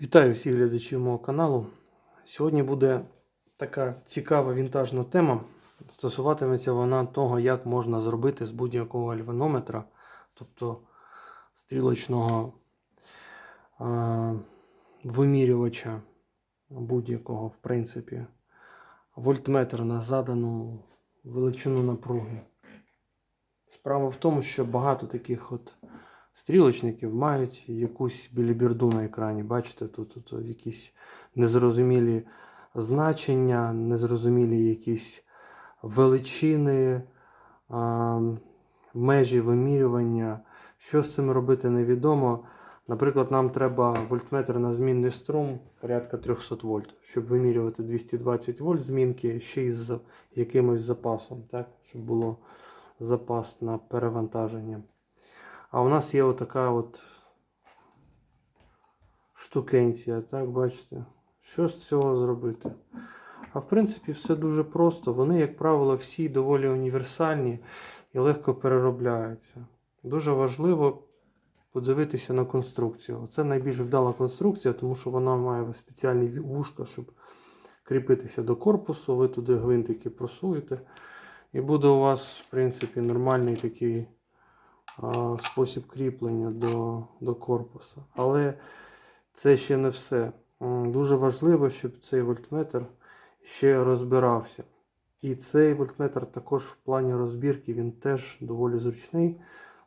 Вітаю всіх глядачів мого каналу. Сьогодні буде така цікава вінтажна тема. Стосуватиметься вона того, як можна зробити з будь-якого альванометра, тобто стрілочного а, вимірювача будь-якого, в принципі, вольтметр на задану величину напруги. Справа в тому, що багато таких от стрілочників мають якусь біліберду на екрані. Бачите, тут, тут, якісь незрозумілі значення, незрозумілі якісь величини, а, межі вимірювання. Що з цим робити, невідомо. Наприклад, нам треба вольтметр на змінний струм порядка 300 вольт, щоб вимірювати 220 вольт змінки ще й з якимось запасом, так? щоб було запас на перевантаження. А у нас є отака от штукенція, так, бачите? Що з цього зробити? А в принципі, все дуже просто. Вони, як правило, всі доволі універсальні і легко переробляються. Дуже важливо подивитися на конструкцію. Це найбільш вдала конструкція, тому що вона має спеціальні вушка, щоб кріпитися до корпусу. Ви туди гвинтики просуєте. І буде у вас, в принципі, нормальний такий спосіб кріплення до, до корпуса. Але це ще не все. Дуже важливо, щоб цей вольтметр ще розбирався. І цей вольтметр також в плані розбірки він теж доволі зручний,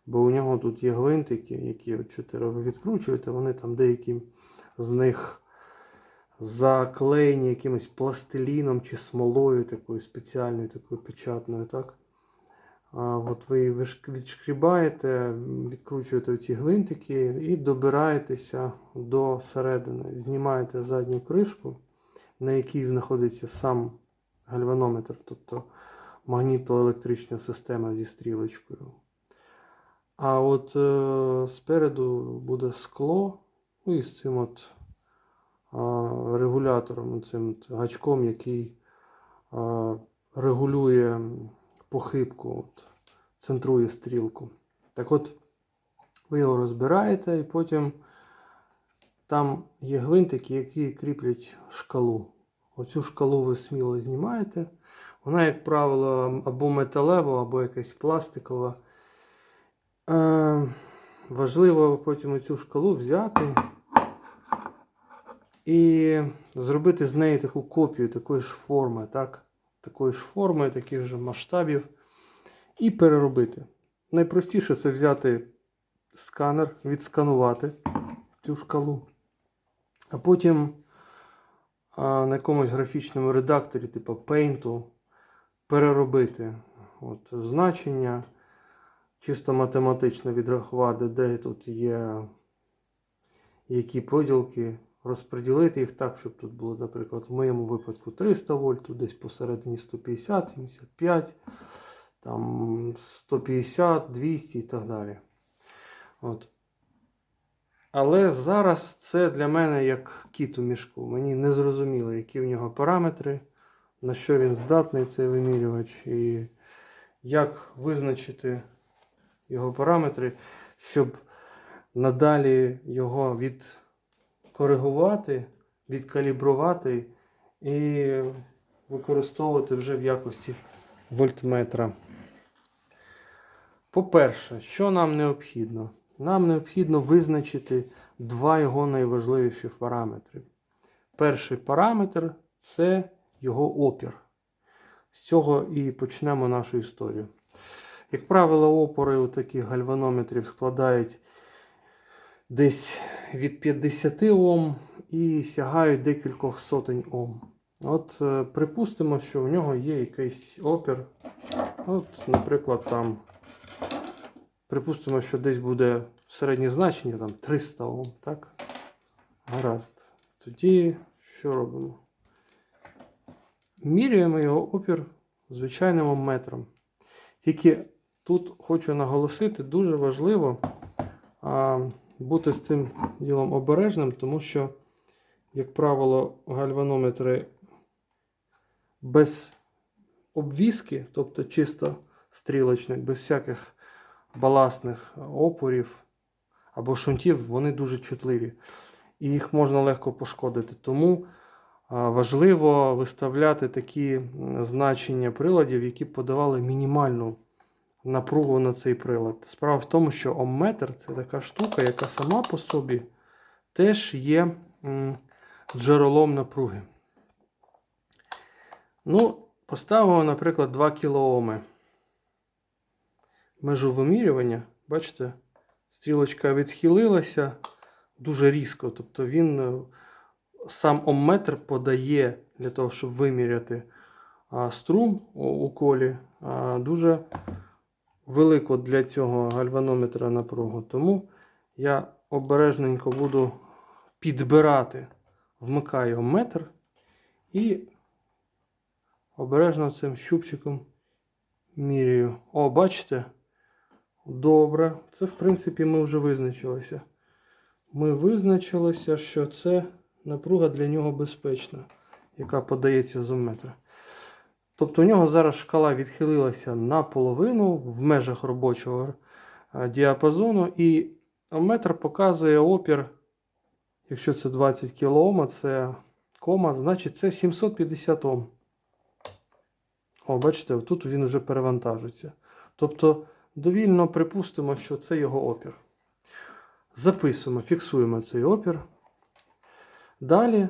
бо у нього тут є гвинтики, які от ви відкручуєте, вони там деякі з них заклеєні якимось пластиліном чи смолою такою спеціальною, такою печатною. так? От ви відшкрібаєте, відкручуєте ці гвинтики і добираєтеся до середини. Знімаєте задню кришку, на якій знаходиться сам гальванометр, тобто магнітоелектрична система зі стрілочкою. А от е, спереду буде скло, ну і з цим от а, регулятором, цим гачком, який а, регулює похибку, от, центрує стрілку. Так от, ви його розбираєте, і потім там є гвинтики, які кріплять шкалу. Оцю шкалу ви сміло знімаєте. Вона, як правило, або металева, або якась пластикова. Е, важливо потім оцю шкалу взяти і зробити з неї таку копію такої ж форми, так? Такої ж форми, таких же масштабів, і переробити. Найпростіше це взяти сканер, відсканувати цю шкалу, а потім на якомусь графічному редакторі, типу Paint, переробити от, значення, чисто математично відрахувати, де тут є які поділки, розподілити їх так, щоб тут було, наприклад, в моєму випадку 300 вольт, тут десь посередині 150, 75, там 150, 200 і так далі. От. Але зараз це для мене як кіт у мішку. Мені не зрозуміло, які в нього параметри, на що він здатний, цей вимірювач, і як визначити його параметри, щоб надалі його відкоригувати, відкалібрувати і використовувати вже в якості вольтметра. По-перше, що нам необхідно? Нам необхідно визначити два його найважливіші параметри. Перший параметр це його опір. З цього і почнемо нашу історію. Як правило, опори у таких гальванометрів складають десь від 50 Ом і сягають декількох сотень Ом. От, е, припустимо, що в нього є якийсь опір. От, наприклад, там, припустимо, що десь буде середнє значення там 300 Ом, так? Гаразд. Тоді що робимо? Міряємо його опір звичайним омметром. Тільки тут хочу наголосити, дуже важливо а, бути з цим ділом обережним, тому що, як правило, гальванометри без обвіски, тобто чисто стрілочник, без всяких баласних опорів або шунтів, вони дуже чутливі. і їх можна легко пошкодити. Тому важливо виставляти такі значення приладів, які подавали мінімальну напругу на цей прилад. Справа в тому, що омметр це така штука, яка сама по собі теж є джерелом напруги. Ну, поставимо, наприклад, 2 кОми. Межу вимірювання, бачите, стрілочка відхилилася дуже різко. Тобто він е, сам омметр подає для того, щоб виміряти струм у, колі, дуже велику для цього гальванометра напругу. Тому я обережненько буду підбирати, вмикаю омметр і обережно цим щупчиком міряю. О, бачите? Добре. Це, в принципі, ми вже визначилися. Ми визначилися, що це напруга для нього безпечна, яка подається з омметра. Тобто у нього зараз шкала відхилилася наполовину в межах робочого е, діапазону, і омметр показує опір, якщо це 20 кОм, це кома, значить це 750 Ом. О, бачите, тут він вже перевантажується. Тобто, довільно припустимо, що це його опір. Записуємо, фіксуємо цей опір. Далі,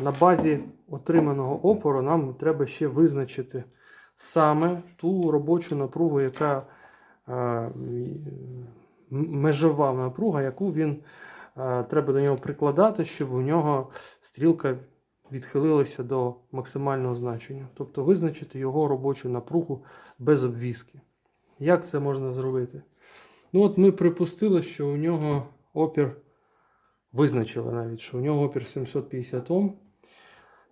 на базі отриманого опору, нам треба ще визначити саме ту робочу напругу, яка е, межова напруга, яку він е, треба до нього прикладати, щоб у нього стрілка відхилилася до максимального значення. Тобто визначити його робочу напругу без обвіски. Як це можна зробити? Ну, от ми припустили, що у нього опір визначили навіть, що у нього опір 750 Ом.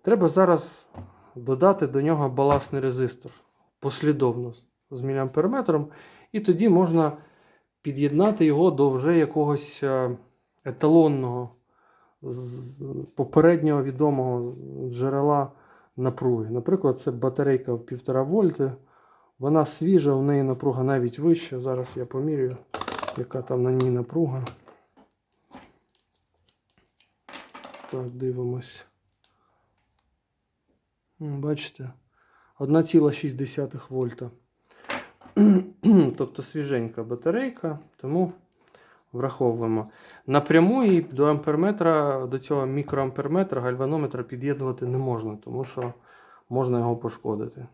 Треба зараз додати до нього балансний резистор послідовно з міліамперметром, і тоді можна під'єднати його до вже якогось е, еталонного, попереднього відомого джерела напруги. Наприклад, це батарейка в 1,5 вольти. Вона свіжа, в неї напруга навіть вища. Зараз я помірюю, яка там на ній напруга. Так, дивимось. Бачите? 1,6 вольта. тобто свіженька батарейка, тому враховуємо. Напряму і до амперметра, до цього мікроамперметра, гальванометра під'єднувати не можна, тому що можна його пошкодити.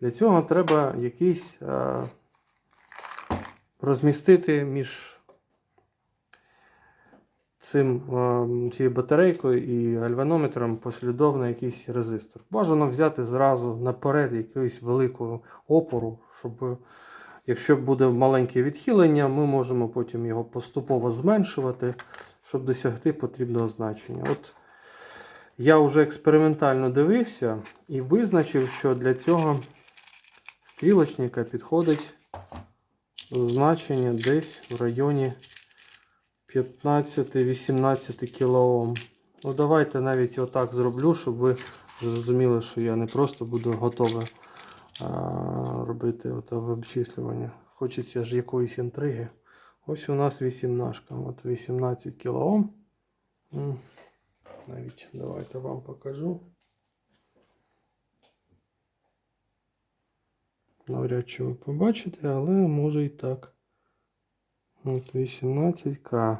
Для цього треба якийсь е, розмістити між цим, цією батарейкою і гальванометром послідовно якийсь резистор. Бажано взяти зразу наперед якогось великого опору, щоб, якщо буде маленьке відхилення, ми можемо потім його поступово зменшувати, щоб досягти потрібного значення. От я вже експериментально дивився і визначив, що для цього стрілочника підходить значення десь в районі 15-18 кОм. Ну, давайте навіть отак зроблю, щоб ви зрозуміли, що я не просто буду готове а, робити обчислювання. Хочеться ж якоїсь інтриги. Ось у нас 18. От 18 кОм. Навіть давайте вам покажу. Навряд чи ви побачите, але може і так. От 18К.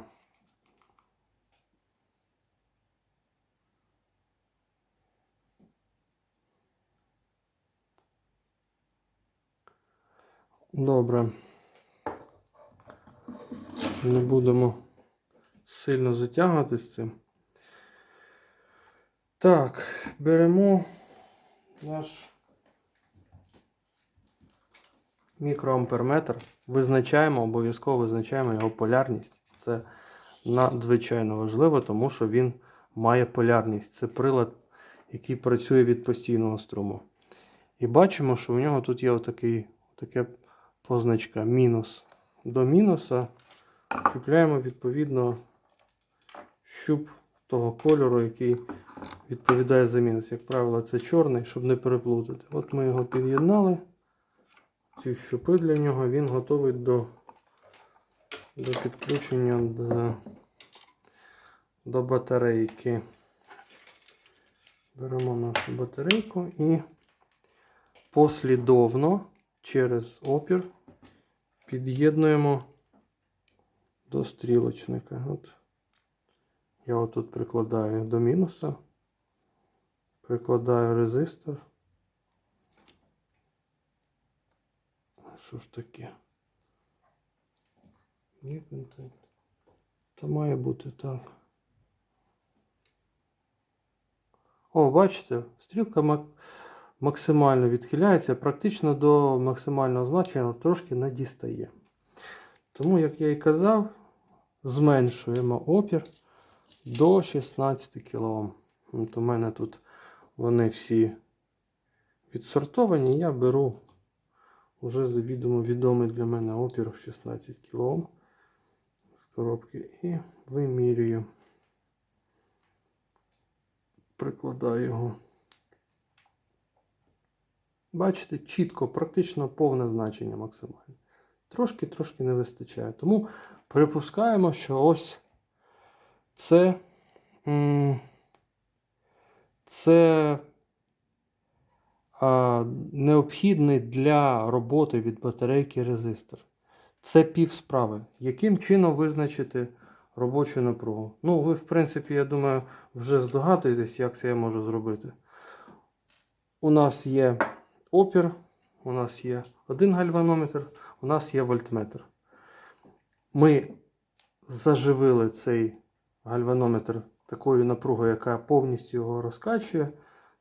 Добре. Не будемо сильно затягувати з цим. Так, беремо наш мікроамперметр. Визначаємо, обов'язково визначаємо його полярність. Це надзвичайно важливо, тому що він має полярність. Це прилад, який працює від постійного струму. І бачимо, що у нього тут є отакий, таке позначка мінус. До мінуса чіпляємо відповідно щуп того кольору, який відповідає за мінус. Як правило, це чорний, щоб не переплутати. От ми його під'єднали ці щупи для нього, він готовий до, до підключення до, до батарейки. Беремо нашу батарейку і послідовно через опір під'єднуємо до стрілочника. От. Я отут прикладаю до мінуса, прикладаю резистор. Що ж таке? Є контент. Та має бути так. О, бачите, стрілка мак- максимально відхиляється, практично до максимального значення трошки не дістає. Тому, як я і казав, зменшуємо опір до 16 кОм. От у мене тут вони всі відсортовані, я беру вже завідомо відомий для мене опір в 16 кОм з коробки і вимірюю. Прикладаю його. Бачите, чітко, практично повне значення максимальне. Трошки-трошки не вистачає. Тому припускаємо, що ось це, це необхідний для роботи від батарейки резистор. Це пів справи. Яким чином визначити робочу напругу? Ну, ви, в принципі, я думаю, вже здогадуєтесь, як це я можу зробити. У нас є опір, у нас є один гальванометр, у нас є вольтметр. Ми заживили цей гальванометр такою напругою, яка повністю його розкачує.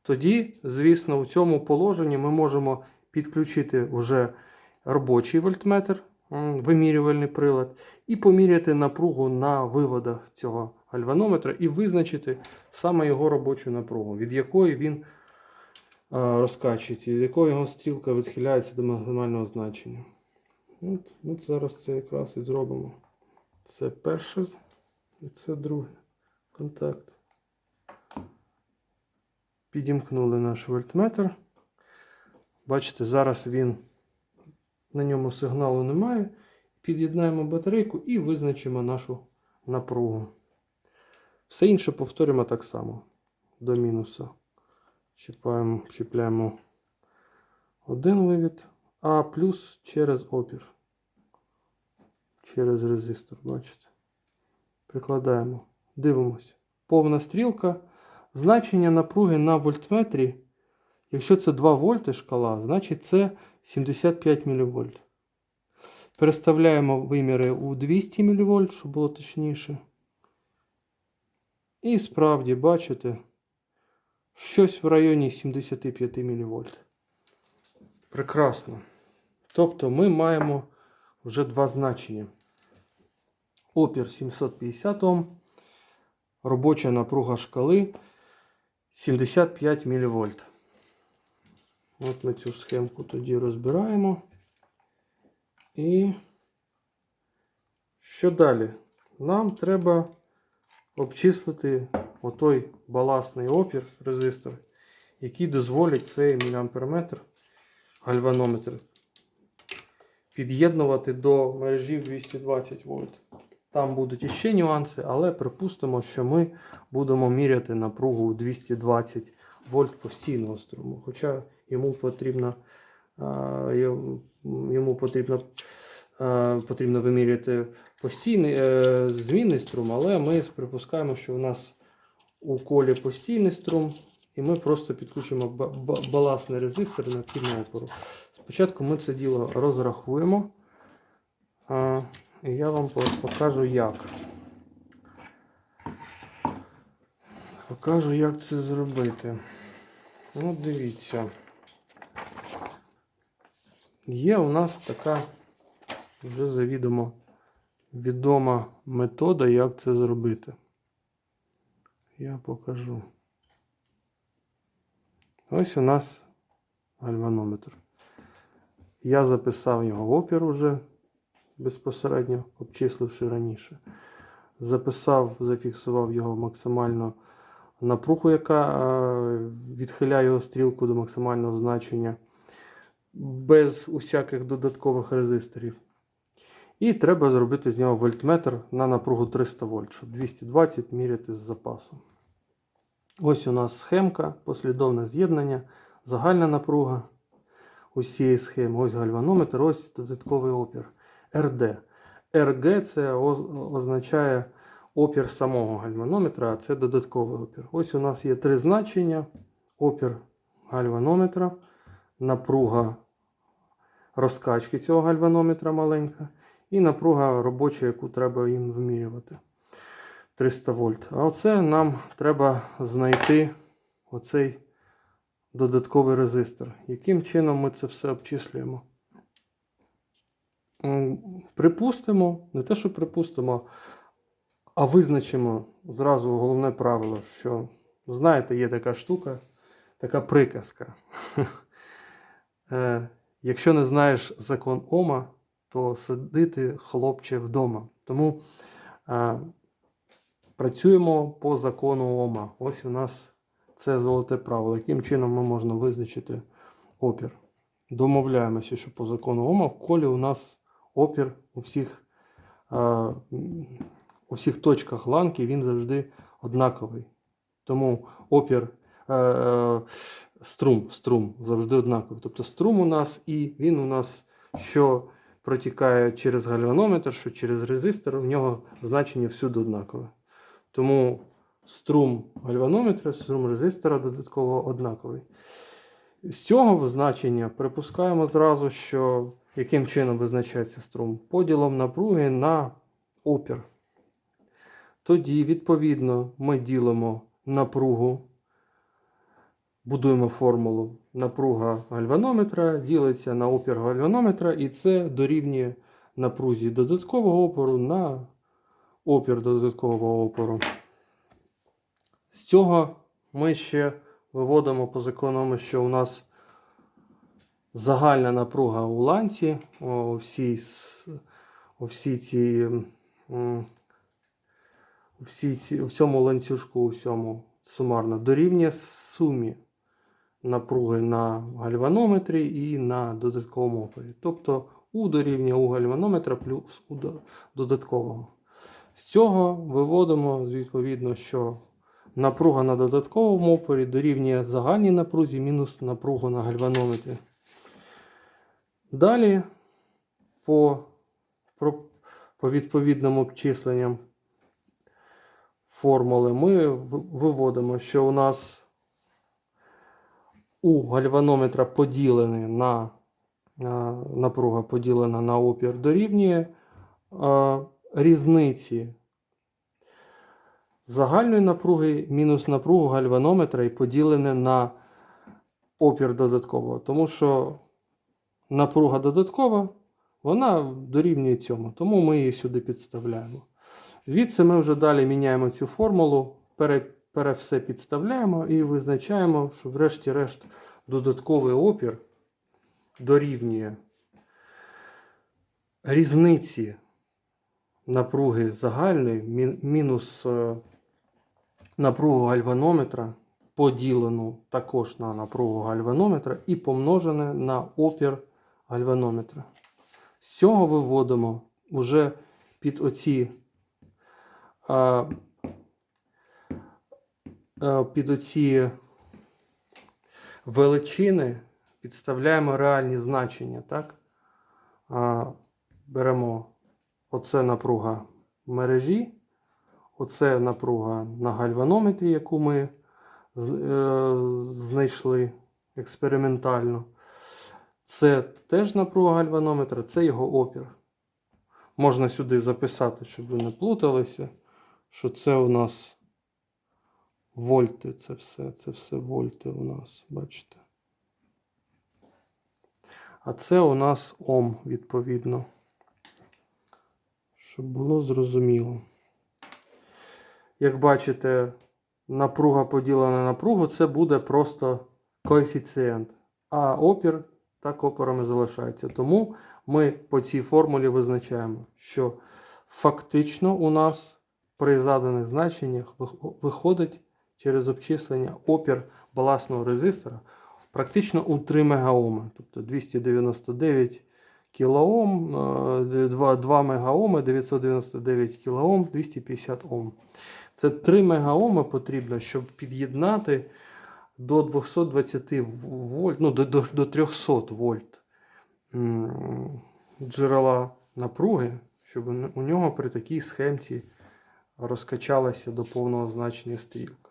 Тоді, звісно, у цьому положенні ми можемо підключити вже робочий вольтметр, вимірювальний прилад, і поміряти напругу на виводах цього гальванометра і визначити саме його робочу напругу, від якої він розкачується, від якої його стрілка відхиляється до максимального значення. От, Ми зараз це якраз і зробимо. Це перше і це другий контакт. Підімкнули наш вольтметр. Бачите, зараз він на ньому сигналу немає. Під'єднаємо батарейку і визначимо нашу напругу. Все інше повторюємо так само. До мінуса. Чіпаємо, чіпляємо один вивід, а плюс через опір. Через резистор, бачите. Прикладаємо. Дивимося. Повна стрілка. Значення напруги на вольтметрі, якщо це 2 вольти шкала, значить це 75 мВ. Переставляємо виміри у 200 мВ, щоб було точніше. І справді, бачите, щось в районі 75 мВ. Прекрасно. Тобто ми маємо вже два значення. Опір 750 Ом, робоча напруга шкали 75 мВ. От ми цю схемку тоді розбираємо. І що далі? Нам треба обчислити отой балансний опір резистор, який дозволить цей міліамперметр, гальванометр під'єднувати до мережі 220 вольт. Там будуть іще нюанси, але припустимо, що ми будемо міряти напругу 220 вольт постійного струму. Хоча йому потрібно, йому- потрібно, потрібно виміряти постійний е, змінний струм, але ми припускаємо, що у нас у колі постійний струм, і ми просто підключимо ба- ба- балансний резистор необхідного опору. Спочатку ми це діло розрахуємо. І я вам покажу як. Покажу, як це зробити. Ну, дивіться. Є у нас така вже завідомо відома метода, як це зробити. Я покажу. Ось у нас гальванометр. Я записав його в опір уже безпосередньо, обчисливши раніше. Записав, зафіксував його максимально напругу, яка е, відхиляє його стрілку до максимального значення без усяких додаткових резисторів. І треба зробити з нього вольтметр на напругу 300 вольт, щоб 220 міряти з запасом. Ось у нас схемка, послідовне з'єднання, загальна напруга усієї схеми. Ось гальванометр, ось додатковий опір. РД. РГ це означає опір самого гальванометра, а це додатковий опір. Ось у нас є три значення: опір гальванометра, напруга розкачки цього гальванометра маленька, і напруга робоча, яку треба їм вимірювати. 300 вольт. А оце нам треба знайти оцей додатковий резистор. Яким чином ми це все обчислюємо? М, Припустимо, не те, що припустимо, а визначимо зразу головне правило, що, знаєте, є така штука, така приказка. Е, Якщо не знаєш закон Ома, то сидити хлопче вдома. Тому е, працюємо по закону Ома. Ось у нас це золоте правило. Яким чином ми можна визначити опір? Домовляємося, що по закону Ома в колі у нас опір у всіх, е, у всіх точках ланки він завжди однаковий. Тому опір е, струм, струм завжди однаковий. Тобто струм у нас і він у нас що протікає через гальванометр, що через резистор, в нього значення всюди однакове. Тому струм гальванометра, струм резистора додатково однаковий. З цього значення припускаємо зразу, що яким чином визначається струм? Поділом напруги на опір. Тоді, відповідно, ми ділимо напругу, будуємо формулу. Напруга гальванометра ділиться на опір гальванометра, і це дорівнює напрузі додаткового опору на опір додаткового опору. З цього ми ще виводимо по закону, що у нас загальна напруга у ланці, у всій, у всій ці, у всій ці, у цьому ланцюжку, у всьому сумарно дорівнює сумі напруги на гальванометрі і на додатковому опорі. Тобто У дорівнює у гальванометра плюс у додаткового. З цього виводимо відповідно, що напруга на додатковому опорі дорівнює загальній напрузі мінус напругу на гальванометрі. Далі по, по відповідним обчисленням формули ми виводимо, що у нас у гальванометра поділене на напруга поділена на опір дорівнює різниці загальної напруги мінус напругу гальванометра і поділене на опір додаткового. Тому що напруга додаткова, вона дорівнює цьому, тому ми її сюди підставляємо. Звідси ми вже далі міняємо цю формулу, пере, пере все підставляємо і визначаємо, що врешті-решт додатковий опір дорівнює різниці напруги загальної мінус е, напругу гальванометра, поділену також на напругу гальванометра і помножене на опір гальванометра. З цього виводимо вже під оці під оці величини підставляємо реальні значення. Так? Беремо оце напруга мережі, оце напруга на гальванометрі, яку ми е, знайшли експериментально. Це теж напруга гальванометра, це його опір. Можна сюди записати, щоб ви не плуталися, що це у нас вольти, це все, це все вольти у нас, бачите. А це у нас Ом, відповідно. Щоб було зрозуміло. Як бачите, напруга поділена на напругу, це буде просто коефіцієнт. А опір так опорами залишається. Тому ми по цій формулі визначаємо, що фактично у нас при заданих значеннях виходить через обчислення опір балансного резистора практично у 3 мегаоми, тобто 299 кілоом, е, 2, 2 мегаоми, 999 кілоом, 250 Ом. Це 3 мегаоми потрібно, щоб під'єднати до 220 вольт, ну, до, до, до 300 вольт джерела напруги, щоб у- нього при такій схемці розкачалася до повного значення стрілка.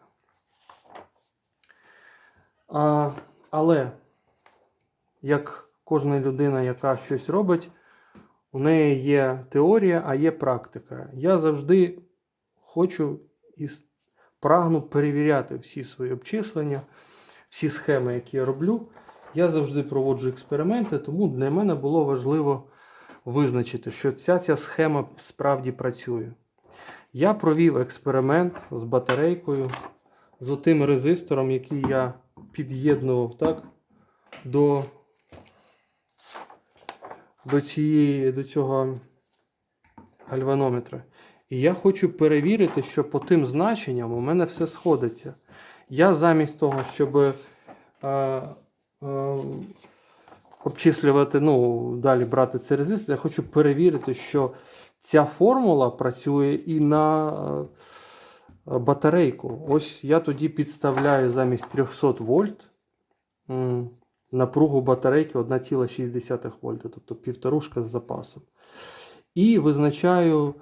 А, але як кожна людина, яка щось робить, у неї є теорія, а є практика. Я завжди хочу і с- прагну перевіряти всі свої обчислення, всі схеми, які я роблю. Я завжди проводжу експерименти, тому для мене було важливо визначити, що ця, ця схема справді працює. Я провів експеримент з батарейкою, з отим резистором, який я під'єднував так, до, до, цієї, до цього гальванометра. І я хочу перевірити, що по тим значенням у мене все сходиться. Я замість того, щоб е, е, обчислювати, ну, далі брати цей резистор, я хочу перевірити, що ця формула працює і на е, батарейку. Ось я тоді підставляю замість 300 вольт напругу батарейки 1,6 вольта, тобто півторушка з запасом. І визначаю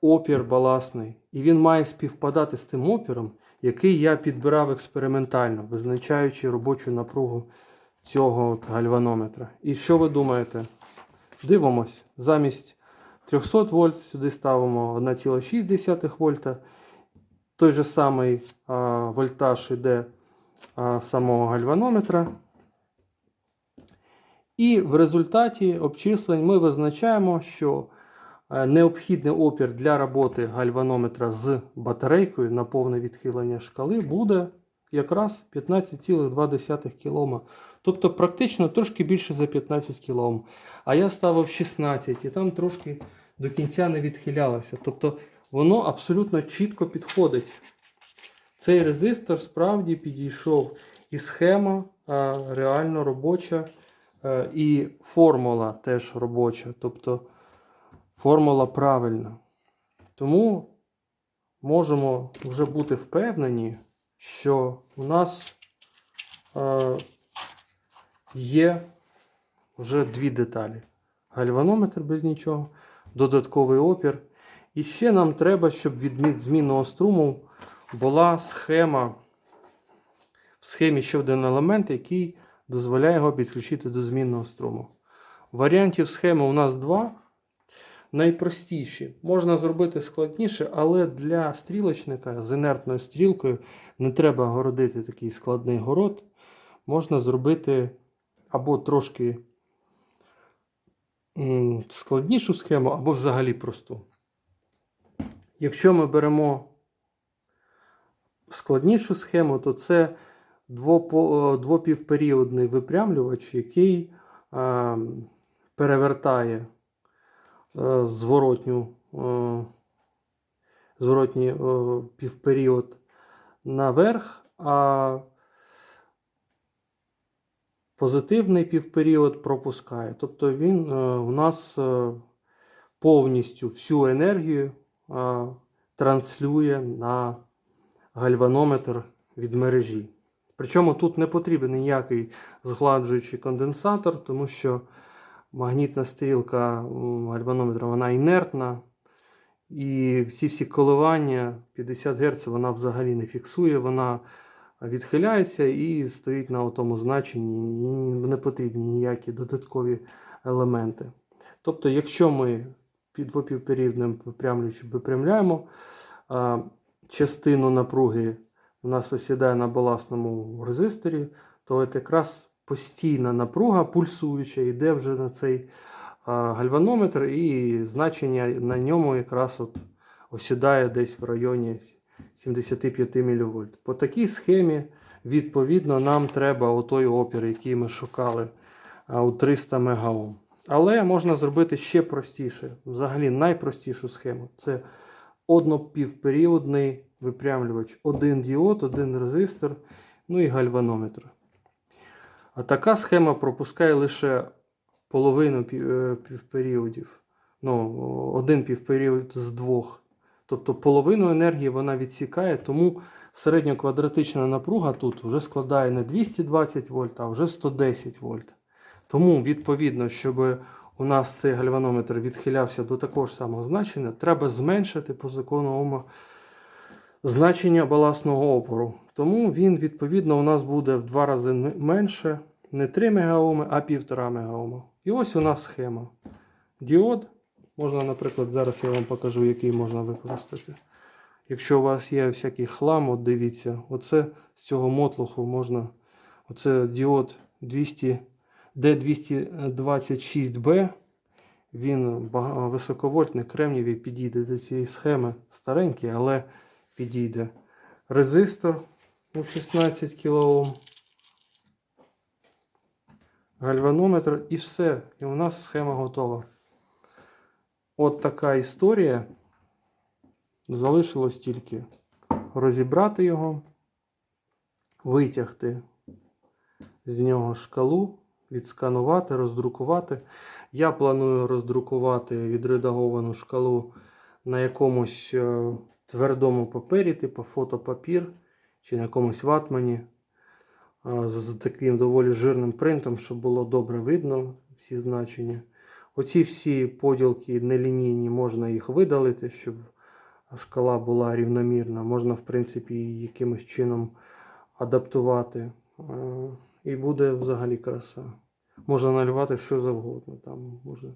опір баласний. І він має співпадати з тим опіром, який я підбирав експериментально, визначаючи робочу напругу цього от гальванометра. І що ви думаєте? Дивимось, замість 300 вольт сюди ставимо 1,6 вольта. Той же самий а, вольтаж іде а, самого гальванометра. І в результаті обчислень ми визначаємо, що необхідний опір для роботи гальванометра з батарейкою на повне відхилення шкали буде якраз 15,2 кОм. Тобто практично трошки більше за 15 кОм. А я ставив 16 і там трошки до кінця не відхилялося. Тобто воно абсолютно чітко підходить. Цей резистор справді підійшов. І схема реально робоча, е, і формула теж робоча. Тобто формула правильна. Тому можемо вже бути впевнені, що у нас е, є вже дві деталі. Гальванометр без нічого, додатковий опір. І ще нам треба, щоб від змінного струму була схема. В схемі ще один елемент, який дозволяє його підключити до змінного струму. Варіантів схеми у нас два. Найпростіші. Можна зробити складніше, але для стрілочника з інертною стрілкою не треба городити такий складний город. Можна зробити або трошки складнішу схему, або взагалі просту. Якщо ми беремо складнішу схему, то це двопівперіодний випрямлювач, який е, перевертає е, зворотню, е, зворотній е, півперіод наверх, а позитивний півперіод пропускає. Тобто він е, у нас е, повністю всю енергію е, транслює на гальванометр від мережі. Причому тут не потрібен ніякий згладжуючий конденсатор, тому що магнітна стрілка гальванометра вона інертна. І всі всі коливання 50 Гц вона взагалі не фіксує, вона відхиляється і стоїть на тому значенні, і не потрібні ніякі додаткові елементи. Тобто, якщо ми під двопівперіодним випрямлюючим випрямляємо, частину напруги у нас осідає на баласному резисторі, то от якраз постійна напруга пульсуюча йде вже на цей гальванометр, і значення на ньому якраз от осідає десь в районі 75 мВ. По такій схемі, відповідно, нам треба отой опір, який ми шукали у 300 МОм. Але можна зробити ще простіше. Взагалі найпростішу схему. Це однопівперіодний випрямлювач. Один діод, один резистор, ну і гальванометр. А така схема пропускає лише половину е, півперіодів. Ну, один півперіод з двох. Тобто половину енергії вона відсікає, тому середньоквадратична напруга тут вже складає не 220 вольт, а вже 110 вольт. Тому, відповідно, щоб у нас цей гальванометр відхилявся до такого ж самого значення, треба зменшити по закону Ома значення баласного опору. Тому він, відповідно, у нас буде в два рази менше, не 3 мегаоми, а 1,5 мегаома. І ось у нас схема. Діод. Можна, наприклад, зараз я вам покажу, який можна використати. Якщо у вас є всякий хлам, от дивіться, оце з цього мотлуху можна. Оце діод 200 D226B. Він високовольтний, кремнівий, підійде до цієї схеми. Старенький, але підійде. Резистор у 16 кОм. Гальванометр і все. І у нас схема готова. От така історія. Залишилось тільки розібрати його, витягти з нього шкалу, відсканувати, роздрукувати. Я планую роздрукувати відредаговану шкалу на якомусь е, твердому папері, типу фотопапір, чи на якомусь ватмані е, з таким доволі жирним принтом, щоб було добре видно всі значення. Оці всі поділки нелінійні, можна їх видалити, щоб шкала була рівномірна. Можна, в принципі, її якимось чином адаптувати. Е, І буде взагалі краса. Можна малювати що завгодно. Там може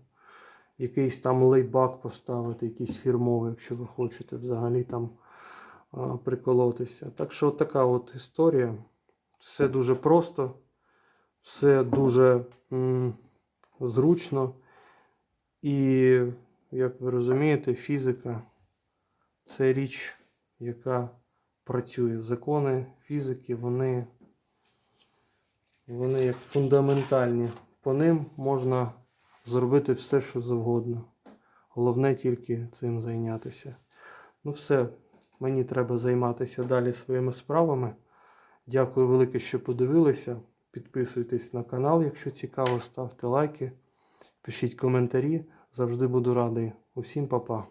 якийсь там лейбак поставити, якийсь фірмовий, якщо ви хочете взагалі там приколотися. Так що така от історія. Все дуже просто, все дуже м, зручно. І, як ви розумієте, фізика це річ, яка працює. Закони фізики, вони, вони як фундаментальні. По ним можна зробити все, що завгодно. Головне тільки цим зайнятися. Ну все, мені треба займатися далі своїми справами. Дякую велике, що подивилися. Підписуйтесь на канал, якщо цікаво, ставте лайки, пишіть коментарі. Завжди буду радий. Усім па-па.